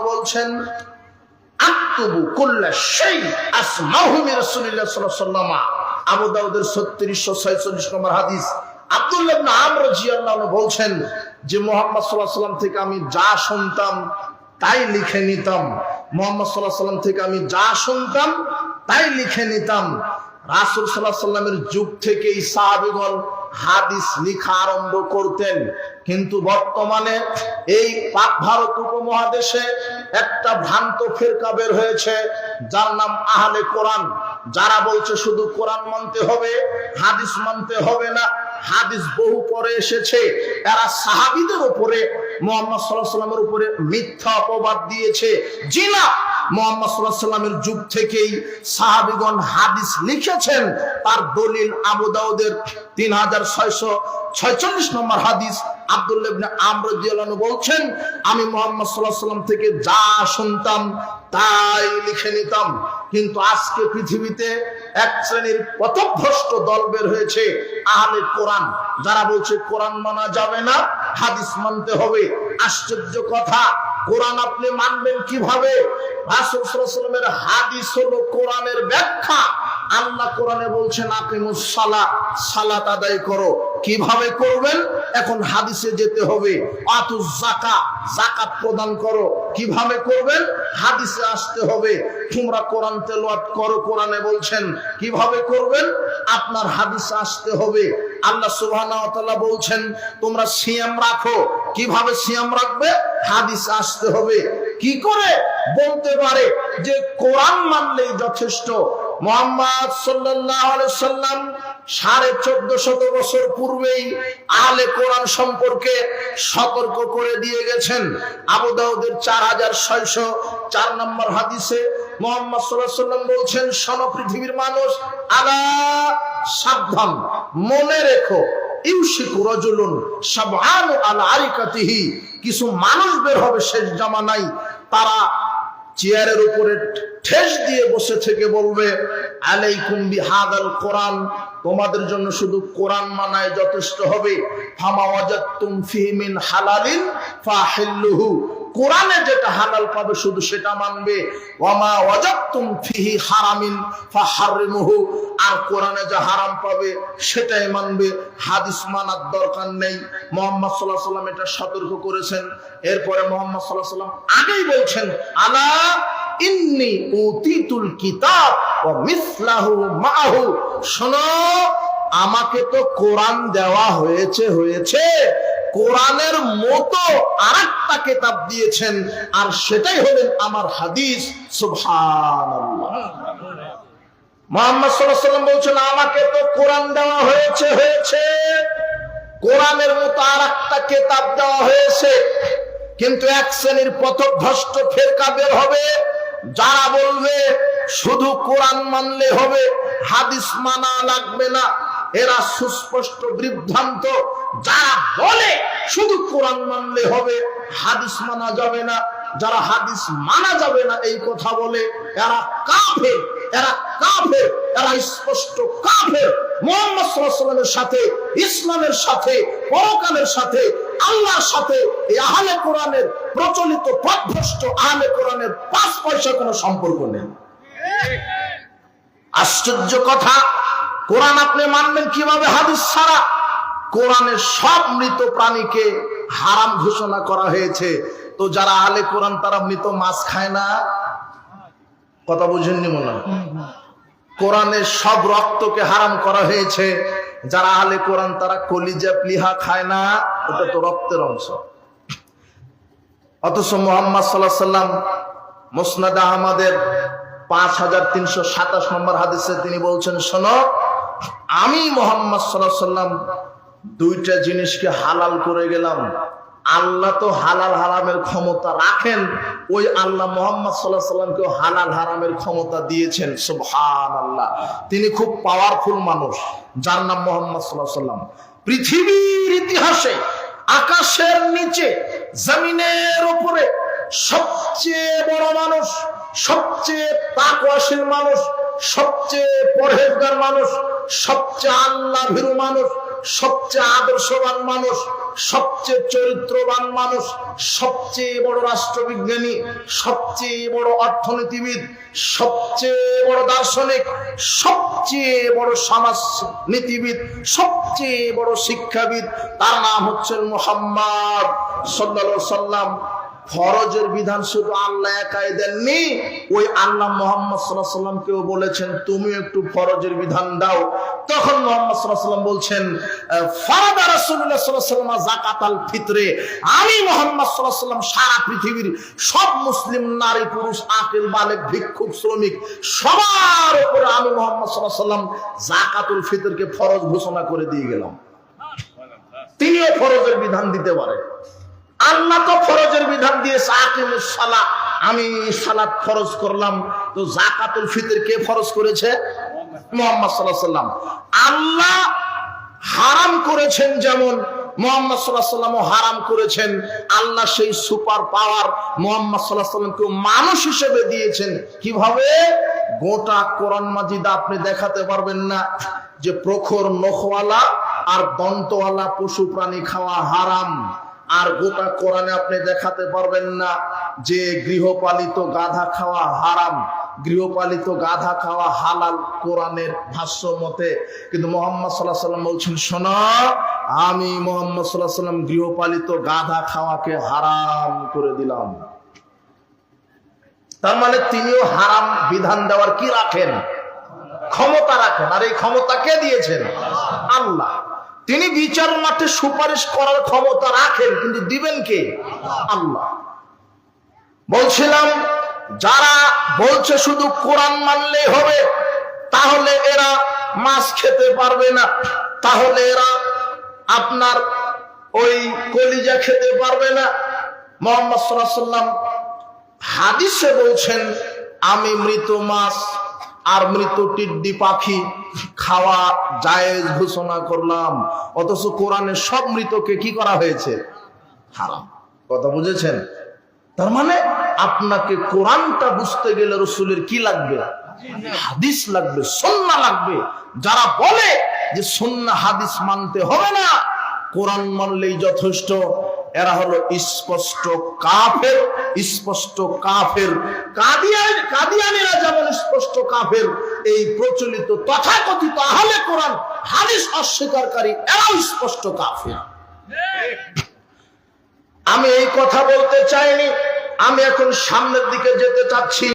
বলছেন, আক্তুবু কুল্লা শাই আসমাহু মির রাসূলিল্লাহ সাল্লাল্লাহু আলাইহি ওয়াসাল্লাম। আবু দাউদের 3646 নম্বর হাদিস। বলছেন যে, মুহাম্মদ সাল্লাল্লাহু থেকে আমি যা শুনতাম, তাই লিখে নিতাম। মোহাম্মদ সাল্লাহ সাল্লাম থেকে আমি যা শুনতাম, তাই লিখে নিতাম। রাসুল সাল্লামের যুগ থেকেই সাহাবিগণ হাদিস লিখা আরম্ভ করতেন। কিন্তু বর্তমানে এই পাক ভারত উপমহাদেশে একটা ভ্রান্ত ফেরকা বের হয়েছে, যার নাম আহলে কোরআন। যারা বলছে শুধু কোরআন মানতে হবে, হাদিস মানতে হবে না, হাদিস বহু পরে এসেছে। এরা সাহাবিদের উপরে, মোহাম্মদ সাল্লাহ সাল্লামের উপরে মিথ্যা অপবাদ দিয়েছে। জি না! মোহাম্মদ সাল্লাহ যুগ থেকেই সাহাবিগণ হাদিস লিখেছেন। তার দলিল আবু দাউদের তিন হাজার ছয়শো ছয়চল্লিশ নম্বর হাদিস আব্দুল্লাহ ইবনে আমর রাদিয়াল্লাহু আনহু বলছেন, আমি মোহাম্মদ সাল্লাম থেকে যা শুনতাম তাই লিখে নিতাম। কিন্তু আজকে পৃথিবীতে এক শ্রেণির পথভ্রষ্ট দল বের হয়েছে, আহলে কোরআন। যারা বলছে, কোরআন মানা যাবে না, হাদিস মানতে হবে। আশ্চর্য কথা কোরআন আপনি মানবেন কীভাবে? হাদিস হলো কোরআনের ব্যাখ্যা। আল্লাহ কোরআনে বলছেন, আকিমুস সালা সালাত আদায় করো। কীভাবে করবেন? এখন হাদিসে যেতে হবে আতুজ জাকা জাকাত প্রদান করো। কীভাবে করবেন? হাদিসে আসতে হবে, তোমরা কোরআন তেলাওয়াত করো। কোরআনে বলছেন, কীভাবে করবেন? আপনার হাদিসে আসতে হবে, আল্লাহ তাআলা বলছেন, তোমরা সিয়াম রাখো। কীভাবে সিয়াম রাখবে? হাদিসে আসতে হবে। কি করে? বলতে পারে যে কোরআন মানলেই যথেষ্ট মোহাম্মদ সাল্লাম সাড়ে চোদ্দ শত বছর পূর্বেই আলে কোরআন সম্পর্কে সতর্ক করে দিয়ে গেছেন। আবু দাউদের চার হাজার ছয়শো চার নম্বর হাদিসে মোহাম্মদ সাল্লাহ সাল্লাম বলছেন সন পৃথিবীর মানুষ, আলা সাবধান, মনে রেখো, ইউশিকু রজুলুন সাবআনু আলা আরিকাতিহি, কিছু মানুষ বের হবে শেষ জামানায়, তারা চেয়ারের উপরে ঠেস দিয়ে বসে থেকে বলবে, আলাইকুম বিহাদাল কোরআন। তোমাদের জন্য শুধু কোরআন মানায় যথেষ্ট হবে। ফামাওয়াজাত ওয়াজাতুম ফিহি হালালিন ফাহিল্লুহু। কোরআনে যেটা হালাল পাবে শুধু সেটা মানবে। ওয়ামা ওয়াজাতুম ফিহি হারামিন ফাহারিমুহু, আর কোরআনে যা হারাম পাবে সেটাই মানবে। হাদিস মানার দরকার নেই। মোহাম্মদ সাল্লাহ সাল্লাম এটা সতর্ক করেছেন। এরপরে মোহাম্মদ সাল্লাহ সাল্লাম আগেই বলছেন, আলা ইন্নি উতিতুল কিতাব ও মিসলাহু মাহু শোনো, আমাকে তো কোরআন দেওয়া হয়েছে হয়েছে। কোরআনের মতো আর একটা কেতাব দিয়েছেন, আর সেটাই হলেন আমার হাদিস, সুবহানাল্লাহ। মোহাম্মদ সাল্লাম বলছেন, আমাকে তো কোরআন দেওয়া হয়েছে হয়েছে। কোরআনের মতো আর একটা কেতাব দেওয়া হয়েছে। কিন্তু এক শ্রেণির পথভ্রষ্ট ফেরকা বের হবে। যারা বলবে, শুধু কোরআন মানলে হবে, হাদিস মানা লাগবে না। এরা সুস্পষ্ট বিভ্রান্ত যারা বলে, শুধু কোরআন মানলে হবে, হাদিস মানা যাবে না। যারা হাদিস মানা যাবে না, এই কথা বলে, এরা কাফে এরা কাফে এরা স্পষ্ট কাফে মোহাম্মদ সাল্লামের সাথে, ইসলামের সাথে, পরকালের সাথে, আল্লাহর সাথে, এই আহলে কোরআনের প্রচলিত পথভ্রষ্ট আহলে কোরআনের পাঁচ পয়সা কোনো সম্পর্ক নেই। আশ্চর্য কথা, কোরআন আপনি মানবেন কীভাবে হাদিস ছাড়া? কোরআনের সব মৃত প্রাণীকে হারাম ঘোষণা করা হয়েছে। তো যারা আলে কোরআন, তারা মৃত মাছ খায় না? কথা বুঝেননি মনে কোরআনের সব রক্তকে হারাম করা হয়েছে। যারা আলে কোরআন, তারা কলিজা প্লিহা খায় না। ওটা তো রক্তের অংশ। অথচ মোহাম্মদ সাল্লাহ সাল্লাম মোসনাদ আহমদের পাঁচ হাজার তিনশো সাতাশ নম্বর হাদিসে তিনি বলছেন, শোনো, আমি মোহাম্মদ সাল্লাহ সাল্লাম দুইটা জিনিসকে হালাল করে গেলাম। আল্লাহ তো হালাল হারামের ক্ষমতা রাখেন, ওই আল্লাহ মোহাম্মদ সাল্লাহ সাল্লামকে হালাল হারামের ক্ষমতা দিয়েছেন সুবহান আল্লাহ তিনি খুব পাওয়ারফুল মানুষ, যার নাম মোহাম্মদ সাল্লাহ সাল্লাম পৃথিবীর ইতিহাসে, আকাশের নিচে, জমিনের উপরে সবচেয়ে বড় মানুষ, সবচেয়ে তাকওয়াশীল মানুষ, সবচেয়ে পরহেজগার মানুষ, সবচেয়ে আল্লাহ ভীরু মানুষ সবচেয়ে আদর্শবান মানুষ, সবচেয়ে চরিত্রবান মানুষ, সবচেয়ে বড় রাষ্ট্রবিজ্ঞানী, সবচেয়ে বড় অর্থনীতিবিদ, সবচেয়ে বড় দার্শনিক, সবচেয়ে বড় সমাজ নীতিবিদ সবচেয়ে বড় শিক্ষাবিদ। তার নাম হচ্ছেন মোহাম্মদ সাল্লাল্লাহু সাল্লাম ফরজের বিধান শুধু আল্লাহ একাই দেননি। ওই আল্লাহ মোহাম্মদ সাল্লাহ সাল্লামকেও বলেছেন তুমি একটু ফরজের বিধান দাও। তখন মোহাম্মদ সাল্লাহ সাল্লাম বলছেন, ফরাদা রাসূলুল্লাহ সাল্লাল্লাহু আলাইহি ওয়াসাল্লাম যাকাতাল ফিতরে। আমি মোহাম্মদ সাল্লাল্লাহু আলাইহি ওয়াসাল্লাম সারা পৃথিবীর সব মুসলিম নারী, পুরুষ, আকিল, বালেক, ভিক্ষুক, শ্রমিক, সবার উপরে আমি মোহাম্মদ সাল্লাল্লাহু আলাইহি ওয়াসাল্লাম যাকাতুল ফিতরকে ফরজ ঘোষণা করে দিয়ে গেলাম। তিনিও ফরজের বিধান দিতে পারে আল্লাহ তো ফরজের বিধান দিয়েছে, আকিমুস আমি সালাত ফরজ করলাম। তো জাকাতুল ফিতর কে ফরজ করেছে? মোহাম্মদ সাল্লাহ সাল্লাম। আল্লাহ হারাম করেছেন যেমন মোহাম্মদ সাল্লাহ সাল্লাম হারাম করেছেন। আল্লাহ সেই সুপার পাওয়ার মোহাম্মদ সাল্লাহ সাল্লামকে মানুষ হিসেবে দিয়েছেন। কীভাবে? গোটা কোরআন মাজিদ আপনি দেখাতে পারবেন না যে প্রখর নখওয়ালা আর দন্তওয়ালা পশু প্রাণী খাওয়া হারাম। আর গোটা কোরআনে আপনি দেখাতে পারবেন না যে গৃহপালিত গাধা খাওয়া হারাম, গৃহপালিত গাধা খাওয়া হালাল কোরআনের ভাষ্য মতে। কিন্তু মোহাম্মদ সাল্লাহ সাল্লাম বলছেন, শোনা, আমি মোহাম্মদ সাল্লাহ সাল্লাম গৃহপালিত গাধা খাওয়াকে হারাম করে দিলাম। তার মানে তিনিও হারাম বিধান দেওয়ার কি রাখেন? ক্ষমতা রাখেন। আর এই ক্ষমতা কে দিয়েছেন? আল্লাহ। তিনি বিচার মাঠে সুপারিশ করার ক্ষমতা রাখেন, কিন্তু দিবেন কে? আল্লাহ। বলছিলাম, যারা বলছে শুধু কোরআন মানলেই হবে, তাহলে এরা মাছ খেতে পারবে না। তাহলে এরা আপনার ওই কলিজা খেতে পারবে না। মোহাম্মদ সাল্লাম হাদিসে বলছেন, আমি মৃত মাছ আর মৃত টিড্ডি পাখি খাওয়া জায়েজ ঘোষণা করলাম। অথচ কোরআনে সব মৃতকে কি করা হয়েছে? হারাম। কথা বুঝেছেন? তার মানে আপনাকে কোরআনটা বুঝতে গেলে রসুলের কি লাগবে? হাদিস লাগবে সন্না লাগবে। যারা বলে যে সন্না হাদিস মানতে হবে না, কোরআন মানলেই যথেষ্ট। এরা হলো স্পষ্ট কাফের স্পষ্ট কাফের। কাদিয়ান কাদিয়ানিরা যেমন কাফের এই প্রচলিত তথাকথিত আহলে কোরআন হাদিস অস্বীকারী, এরাও স্পষ্ট কাফের। আমি এই কথা বলতে চাইনি, আমি এখন সামনের দিকে যেতে চাচ্ছি।